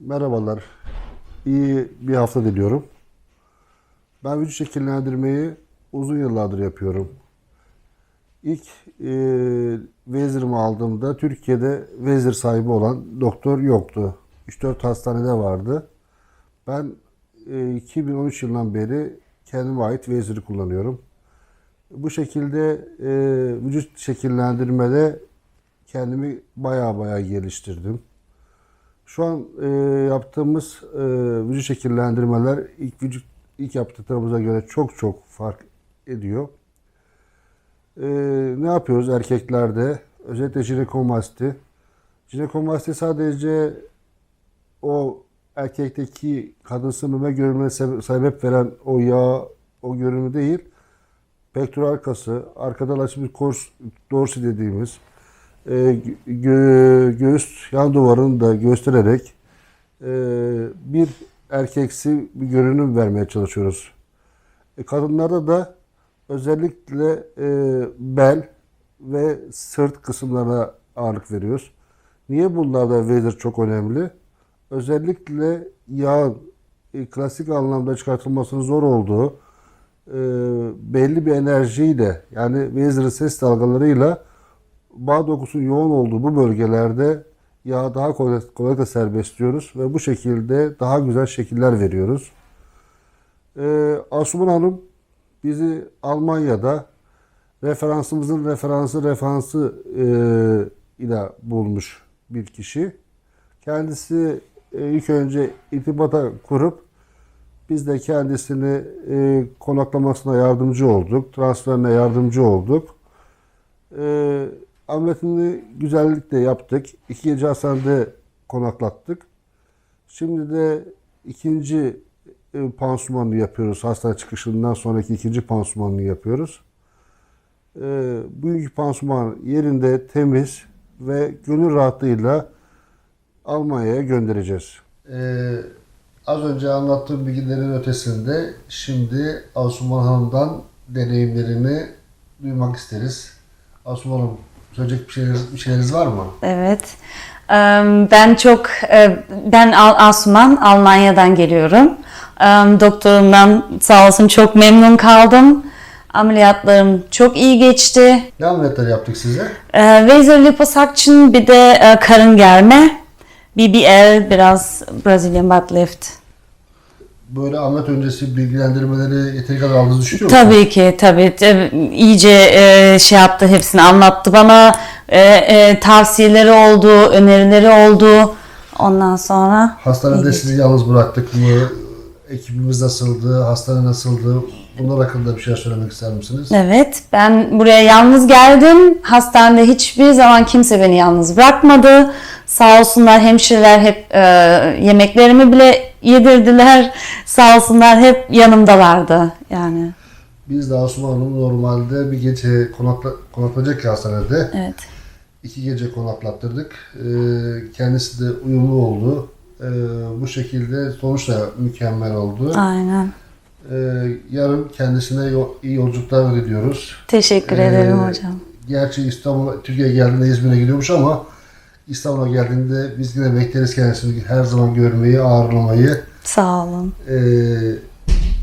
Merhabalar. İyi bir hafta diliyorum. Ben vücut şekillendirmeyi uzun yıllardır yapıyorum. İlk e, vezirimi aldığımda Türkiye'de vezir sahibi olan doktor yoktu. 3-4 hastanede vardı. Ben e, 2013 yılından beri kendime ait veziri kullanıyorum. Bu şekilde e, vücut şekillendirmede kendimi baya baya geliştirdim. Şu an e, yaptığımız e, vücut şekillendirmeler ilk vücut ilk yaptıklarımıza göre çok çok fark ediyor. E, ne yapıyoruz erkeklerde? Özellikle jinekomasti. Jinekomasti sadece o erkekteki kadınsı meme görünümüne sebe- sebep veren o yağ, o görünümü değil, pektoral kası, arkadan açılmış kors, dorsi dediğimiz e, gö- göğüs yan duvarını da göstererek e, bir erkeksi bir görünüm vermeye çalışıyoruz. E, kadınlarda da özellikle e, bel ve sırt kısımlarına ağırlık veriyoruz. Niye bunlarda vezir çok önemli? Özellikle yağın e, klasik anlamda çıkartılmasının zor olduğu e, belli bir enerjiyle yani vezirin ses dalgalarıyla bağ dokusunun yoğun olduğu bu bölgelerde yağı daha kolay, kolaylıkla serbestliyoruz ve bu şekilde daha güzel şekiller veriyoruz. Ee, Asuman Hanım bizi Almanya'da referansımızın referansı referansı e, ile bulmuş bir kişi. Kendisi e, ilk önce irtibata kurup biz de kendisini e, konaklamasına yardımcı olduk, transferine yardımcı olduk. E, ameliyatını güzellikle yaptık. İki gece hastanede konaklattık. Şimdi de ikinci e, pansumanını yapıyoruz. Hastane çıkışından sonraki ikinci pansumanını yapıyoruz. E, bugünkü pansuman yerinde temiz ve gönül rahatlığıyla Almanya'ya göndereceğiz. Ee, az önce anlattığım bilgilerin ötesinde şimdi Asuman Hanım'dan deneyimlerini duymak isteriz. Asuman Hanım söyleyecek bir şeyleriniz, bir şeyleriniz var mı? Evet. Ben çok, e, ben Asuman, Almanya'dan geliyorum. Doktorumdan sağ olsun çok memnun kaldım. Ameliyatlarım çok iyi geçti. Ne ameliyatlar yaptık size? E, Laser liposuction bir de e, karın germe. BBL biraz Brazilian butt lift. Böyle ameliyat öncesi bilgilendirmeleri yeteri kadar aldığınızı düşünüyor musunuz? Tabii ki tabii tabii. iyice e, şey yaptı hepsini anlattı bana E, e, tavsiyeleri oldu önerileri oldu ondan sonra Hastanede sizi yalnız bıraktık mı? Ekibimiz nasıldı? Hastane nasıldı? Bunlar hakkında bir şey söylemek ister misiniz? Evet, ben buraya yalnız geldim. Hastanede hiçbir zaman kimse beni yalnız bırakmadı. Sağ olsunlar hemşireler hep e, yemeklerimi bile yedirdiler. Sağ olsunlar hep yanımdalardı yani. Biz de Asuman Hanım normalde bir gece konakla, konaklayacak ki hastanede. Evet. İki gece konaklattırdık. Ee, kendisi de uyumlu oldu. Ee, bu şekilde sonuç da mükemmel oldu. Aynen. Ee, yarın kendisine iyi yolculuklar diliyoruz. Teşekkür Ee, ederim hocam. Gerçi İstanbul, Türkiye'ye geldiğinde İzmir'e gidiyormuş ama İstanbul'a geldiğinde biz yine bekleriz kendisini her zaman görmeyi, ağırlamayı. Sağ olun. Ee,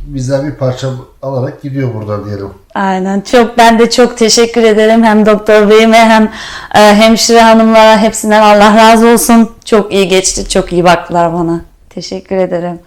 bizden bir parça alarak gidiyor buradan diyelim. Aynen. Çok ben de çok teşekkür ederim hem doktor beyime hem e, hemşire hanımlara hepsinden Allah razı olsun. Çok iyi geçti. Çok iyi baktılar bana. Teşekkür ederim.